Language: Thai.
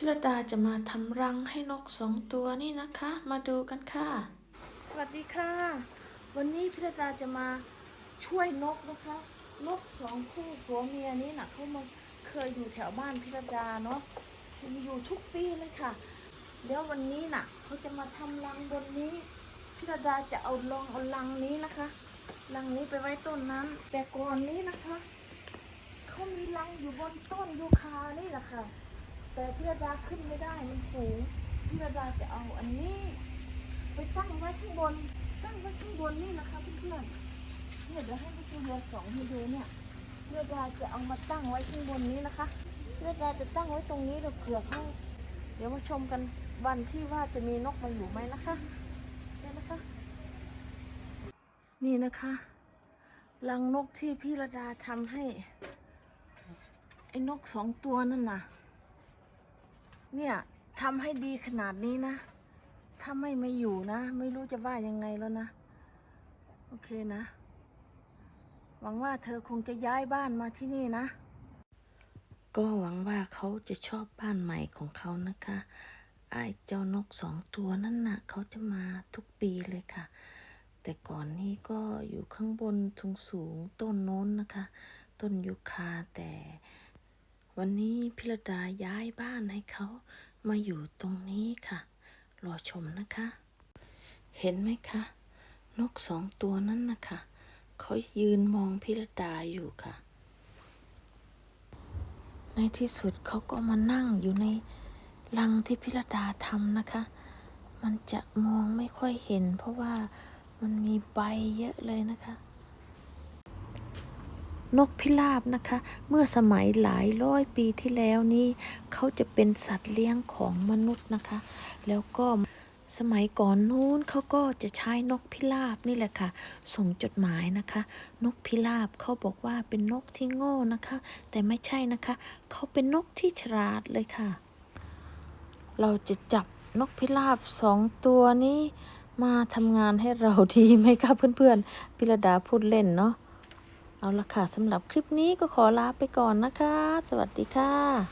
พิรดาจะมาทำรังให้นกสองตัวนี่นะคะ มาดูกันค่ะ สวัสดีค่ะ วันนี้พิรดาจะมาช่วยนกนะคะ นกสองคู่ผัวเมียนี้นะเขามาเคยอยู่แถวบ้านพิรดาเนาะมีอยู่ทุกปีเลยค่ะ เดี๋ยววันนี้น่ะเขาจะมาทำรังบนนี้พิรดาจะเอาลองเอารังนี้นะคะรังนี้ไปไว้ต้นนั้น แต่ก่อนนี้นะคะเขามีรังอยู่บนต้นยูคานี่แหละค่ะ แต่พิรดาขึ้นไม่ได้มันสูงพิรดาจะเอาอันนี้ ไปตั้งไว้ข้างบน ตั้งไว้ข้างบนนี่นะคะเพื่อนๆเนี่ยเดี๋ยวให้พี่จูเรียนสองให้ดูเนี่ยพิรดาจะเอามาตั้งไว้ข้างบนนี้นะคะพิรดาจะตั้งไว้ตรงนี้เดี๋ยวเผื่อเขาเดี๋ยวมาชมกันวันที่ว่าจะมีนกมาอยู่ไหมนะคะเนี่ยนะคะ นี่นะคะรังนกที่พี่ระดาทำให้ ไอ้นกสองตัวนั่นน่ะ เนี่ยทำให้ดีขนาดนี้นะ ถ้าไม่มาอยู่นะ ไม่รู้จะว่ายังไงแล้วนะ โอเคนะ หวังว่าเธอคงจะย้ายบ้านมาที่นี่นะ ก็หวังว่าเขาจะชอบบ้านใหม่ของเขานะคะไอ้เจ้านกสองตัวนั่นน่ะเขาจะมาทุกปีเลยค่ะ แต่ก่อนนี้ก็อยู่ข้างบนสูงสูงต้นโน้นนะคะ ต้นยูคาแต่ วันนี้พิรดาย้ายบ้านให้เขามาอยู่ตรงนี้ค่ะ รอชมนะคะ เห็นไหมคะ นกสองตัวนั้นนะคะเขายืนมองพิรดาอยู่ค่ะ ในที่สุดเขาก็มานั่งอยู่ในรังที่พิรดาทำนะคะ มันจะมองไม่ค่อยเห็น เพราะว่ามันมีใบเยอะเลยนะคะ นกพิราบนะคะ เมื่อสมัยหลายร้อยปีที่แล้วนี่เขาจะเป็นสัตว์เลี้ยงของมนุษย์นะคะ แล้วก็สมัยก่อนนู้นเขาก็จะใช้นกพิราบนี่แหละค่ะ ส่งจดหมายนะคะ นกพิราบเขาบอกว่าเป็นนกที่โง่นะคะ แต่ไม่ใช่นะคะ เขาเป็นนกที่ฉลาดเลยค่ะ เราจะจับนกพิราบสองตัวนี้มาทำงานให้เราดีไหมคะเพื่อนๆพิรดาพูดเล่นเนาะ เอาละค่ะสำหรับคลิปนี้ก็ขอลาไปก่อนนะคะ สวัสดีค่ะ